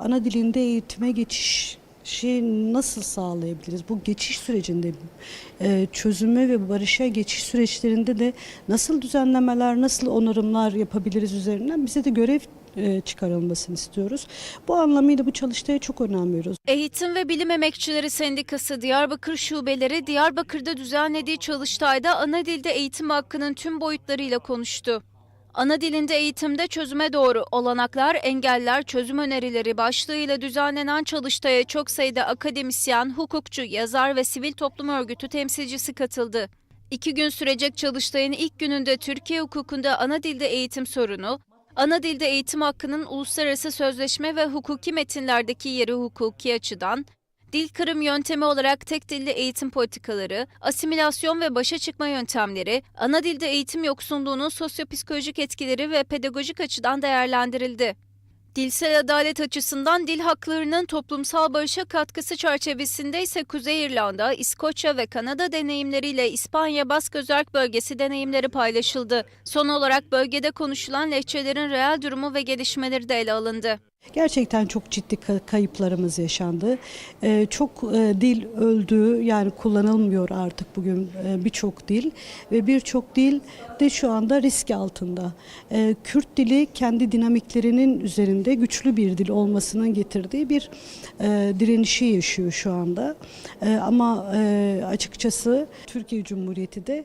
Ana dilinde eğitime geçiş şey nasıl sağlayabiliriz? Bu geçiş sürecinde e, çözüme ve barışa geçiş süreçlerinde de nasıl düzenlemeler, nasıl onarımlar yapabiliriz üzerinden bize de görev e, çıkarılmasını istiyoruz. Bu anlamıyla bu çalıştaya çok önem veriyoruz. Eğitim ve Bilim Emekçileri Sendikası Diyarbakır Şubeleri Diyarbakır'da düzenlediği çalıştayda ana dilde eğitim hakkının tüm boyutlarıyla konuştu. Ana dilinde eğitimde çözüme doğru olanaklar, engeller, çözüm önerileri başlığıyla düzenlenen çalıştaya çok sayıda akademisyen, hukukçu, yazar ve sivil toplum örgütü temsilcisi katıldı. İki gün sürecek çalıştayın ilk gününde Türkiye hukukunda ana dilde eğitim sorunu, ana dilde eğitim hakkının uluslararası sözleşme ve hukuki metinlerdeki yeri hukuki açıdan, dil kırım yöntemi olarak tek dilli eğitim politikaları, asimilasyon ve başa çıkma yöntemleri, ana dilde eğitim yoksunluğunun sosyopsikolojik etkileri ve pedagojik açıdan değerlendirildi. Dilsel adalet açısından dil haklarının toplumsal barışa katkısı çerçevesinde ise Kuzey İrlanda, İskoçya ve Kanada deneyimleriyle İspanya Bask Özerk Bölgesi deneyimleri paylaşıldı. Son olarak bölgede konuşulan lehçelerin reel durumu ve gelişmeleri de ele alındı. Gerçekten çok ciddi ka- kayıplarımız yaşandı. Ee, çok e, dil öldü yani kullanılmıyor artık bugün e, birçok dil ve birçok dil de şu anda risk altında. Ee, Kürt dili kendi dinamiklerinin üzerinde güçlü bir dil olmasının getirdiği bir e, direnişi yaşıyor şu anda. E, ama açıkçası Türkiye Cumhuriyeti de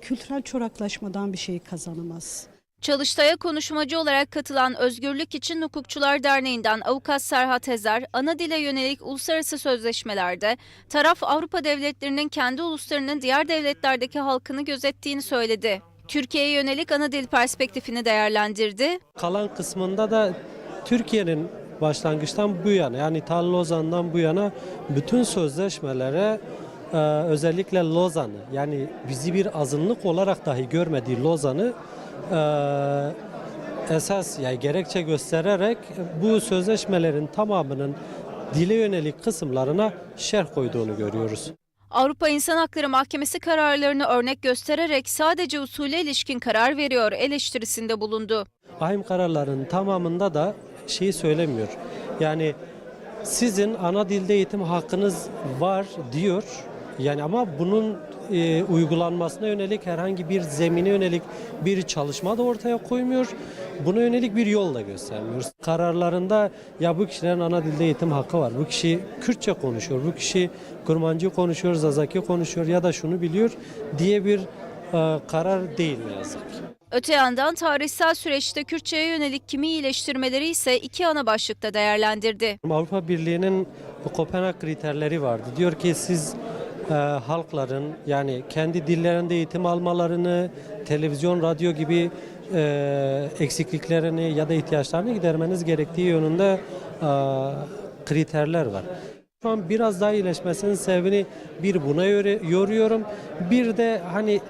kültürel çoraklaşmadan bir şey kazanamaz. Çalıştaya konuşmacı olarak katılan Özgürlük İçin Hukukçular Derneği'nden avukat Serhat Ezer, ana dile yönelik uluslararası sözleşmelerde taraf Avrupa devletlerinin kendi uluslarının diğer devletlerdeki halkını gözettiğini söyledi. Türkiye'ye yönelik ana dil perspektifini değerlendirdi. Kalan kısmında da Türkiye'nin başlangıçtan bu yana yani ta Lozan'dan bu yana bütün sözleşmelere e, özellikle Lozan'ı yani bizi bir azınlık olarak dahi görmediği Lozan'ı e, esas yani gerekçe göstererek bu sözleşmelerin tamamının dile yönelik kısımlarına şerh koyduğunu görüyoruz. Avrupa İnsan Hakları Mahkemesi kararlarını örnek göstererek sadece usule ilişkin karar veriyor eleştirisinde bulundu. ahim kararlarının tamamında da şeyi söylemiyor. Yani sizin ana dilde eğitim hakkınız var diyor. Yani ama bunun e, uygulanmasına yönelik herhangi bir zemine yönelik bir çalışma da ortaya koymuyor. Buna yönelik bir yol da göstermiyor. Kararlarında ya bu kişilerin ana dilde eğitim hakkı var. Bu kişi Kürtçe konuşuyor. Bu kişi Kurmancı konuşuyor, Zazaki konuşuyor ya da şunu biliyor diye bir e, karar değil ne yazık ki. Öte yandan tarihsel süreçte Kürtçe'ye yönelik kimi iyileştirmeleri ise iki ana başlıkta değerlendirdi. Avrupa Birliği'nin Kopenhag kriterleri vardı. Diyor ki siz e, halkların yani kendi dillerinde eğitim almalarını, televizyon, radyo gibi e, eksikliklerini ya da ihtiyaçlarını gidermeniz gerektiği yönünde e, kriterler var. Şu an biraz daha iyileşmesinin sebebini bir buna yoruyorum. Bir de hani e,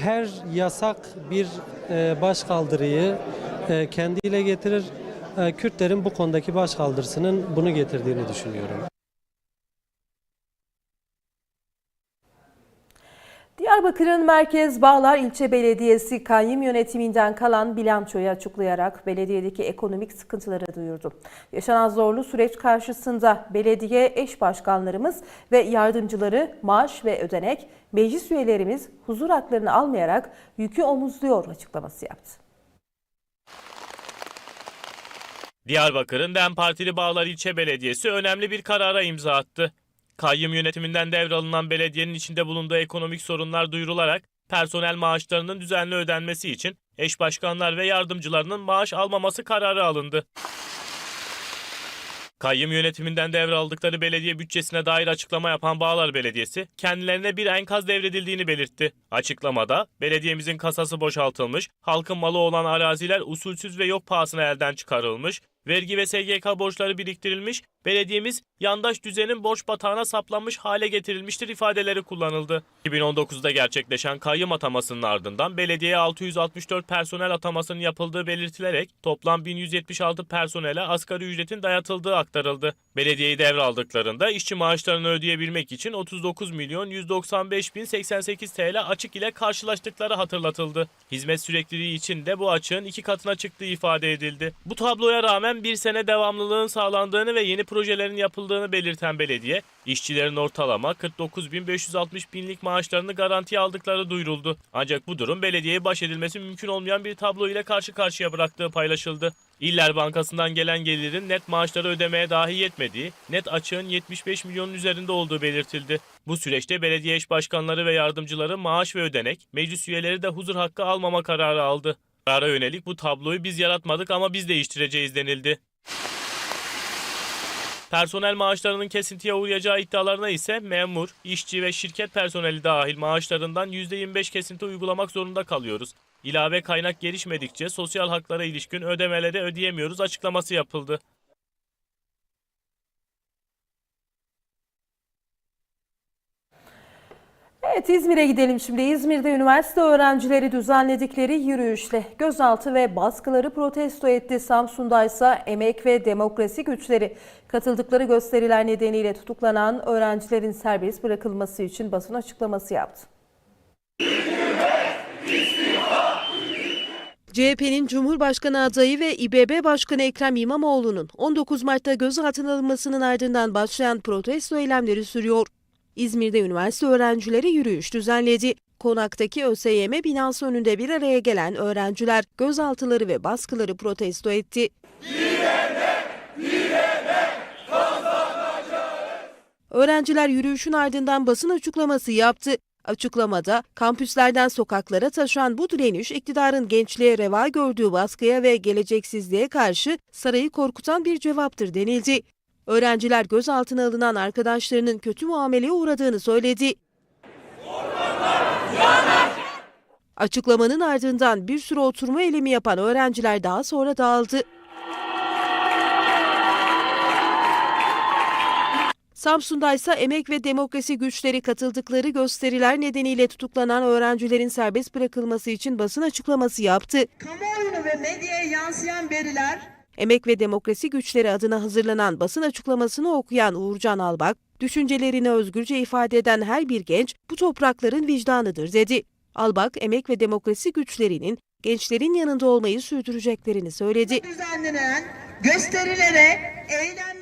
her yasak bir e, başkaldırıyı e, kendiyle getirir. E, Kürtlerin bu konudaki başkaldırısının bunu getirdiğini düşünüyorum. Diyarbakır'ın Merkez Bağlar İlçe Belediyesi kayyum yönetiminden kalan bilançoyu açıklayarak belediyedeki ekonomik sıkıntıları duyurdu. Yaşanan zorlu süreç karşısında belediye eş başkanlarımız ve yardımcıları maaş ve ödenek, meclis üyelerimiz huzur haklarını almayarak yükü omuzluyor açıklaması yaptı. Diyarbakır'ın DEM Partili Bağlar İlçe Belediyesi önemli bir karara imza attı. Kayyum yönetiminden devralınan belediyenin içinde bulunduğu ekonomik sorunlar duyurularak personel maaşlarının düzenli ödenmesi için eş başkanlar ve yardımcılarının maaş almaması kararı alındı. Kayyum yönetiminden devraldıkları belediye bütçesine dair açıklama yapan Bağlar Belediyesi, kendilerine bir enkaz devredildiğini belirtti. Açıklamada, belediyemizin kasası boşaltılmış, halkın malı olan araziler usulsüz ve yok pahasına elden çıkarılmış, vergi ve SGK borçları biriktirilmiş, belediyemiz yandaş düzenin borç batağına saplanmış hale getirilmiştir ifadeleri kullanıldı. 2019'da gerçekleşen kayyum atamasının ardından belediyeye 664 personel atamasının yapıldığı belirtilerek toplam 1176 personele asgari ücretin dayatıldığı aktarıldı. Belediyeyi devraldıklarında işçi maaşlarını ödeyebilmek için 39 milyon 195 bin 88 TL açık ile karşılaştıkları hatırlatıldı. Hizmet sürekliliği için de bu açığın iki katına çıktığı ifade edildi. Bu tabloya rağmen bir sene devamlılığın sağlandığını ve yeni projelerin yapıldığını belirten belediye, işçilerin ortalama 49.560 binlik maaşlarını garantiye aldıkları duyuruldu. Ancak bu durum belediyeye baş edilmesi mümkün olmayan bir tablo ile karşı karşıya bıraktığı paylaşıldı. İller Bankası'ndan gelen gelirin net maaşları ödemeye dahi yetmediği, net açığın 75 milyonun üzerinde olduğu belirtildi. Bu süreçte belediye eş başkanları ve yardımcıları maaş ve ödenek, meclis üyeleri de huzur hakkı almama kararı aldı. Karara yönelik bu tabloyu biz yaratmadık ama biz değiştireceğiz denildi. Personel maaşlarının kesintiye uğrayacağı iddialarına ise memur, işçi ve şirket personeli dahil maaşlarından %25 kesinti uygulamak zorunda kalıyoruz. İlave kaynak gelişmedikçe sosyal haklara ilişkin ödemeleri ödeyemiyoruz açıklaması yapıldı. Evet İzmir'e gidelim şimdi. İzmir'de üniversite öğrencileri düzenledikleri yürüyüşle gözaltı ve baskıları protesto etti. Samsun'da ise emek ve demokrasi güçleri katıldıkları gösteriler nedeniyle tutuklanan öğrencilerin serbest bırakılması için basın açıklaması yaptı. CHP'nin Cumhurbaşkanı adayı ve İBB Başkanı Ekrem İmamoğlu'nun 19 Mart'ta gözaltına alınmasının ardından başlayan protesto eylemleri sürüyor. İzmir'de üniversite öğrencileri yürüyüş düzenledi. Konaktaki ÖSYM binası önünde bir araya gelen öğrenciler gözaltıları ve baskıları protesto etti. Öğrenciler yürüyüşün ardından basın açıklaması yaptı. Açıklamada kampüslerden sokaklara taşan bu direniş iktidarın gençliğe reva gördüğü baskıya ve geleceksizliğe karşı sarayı korkutan bir cevaptır denildi. Öğrenciler gözaltına alınan arkadaşlarının kötü muameleye uğradığını söyledi. Açıklamanın ardından bir süre oturma eylemi yapan öğrenciler daha sonra dağıldı. Samsun'da ise emek ve demokrasi güçleri katıldıkları gösteriler nedeniyle tutuklanan öğrencilerin serbest bırakılması için basın açıklaması yaptı. Kamuoyunu ve medyaya yansıyan veriler Emek ve Demokrasi Güçleri adına hazırlanan basın açıklamasını okuyan Uğurcan Albak, düşüncelerini özgürce ifade eden her bir genç bu toprakların vicdanıdır dedi. Albak, Emek ve Demokrasi Güçlerinin gençlerin yanında olmayı sürdüreceklerini söyledi. düzenlenen gösterilere, eylemlere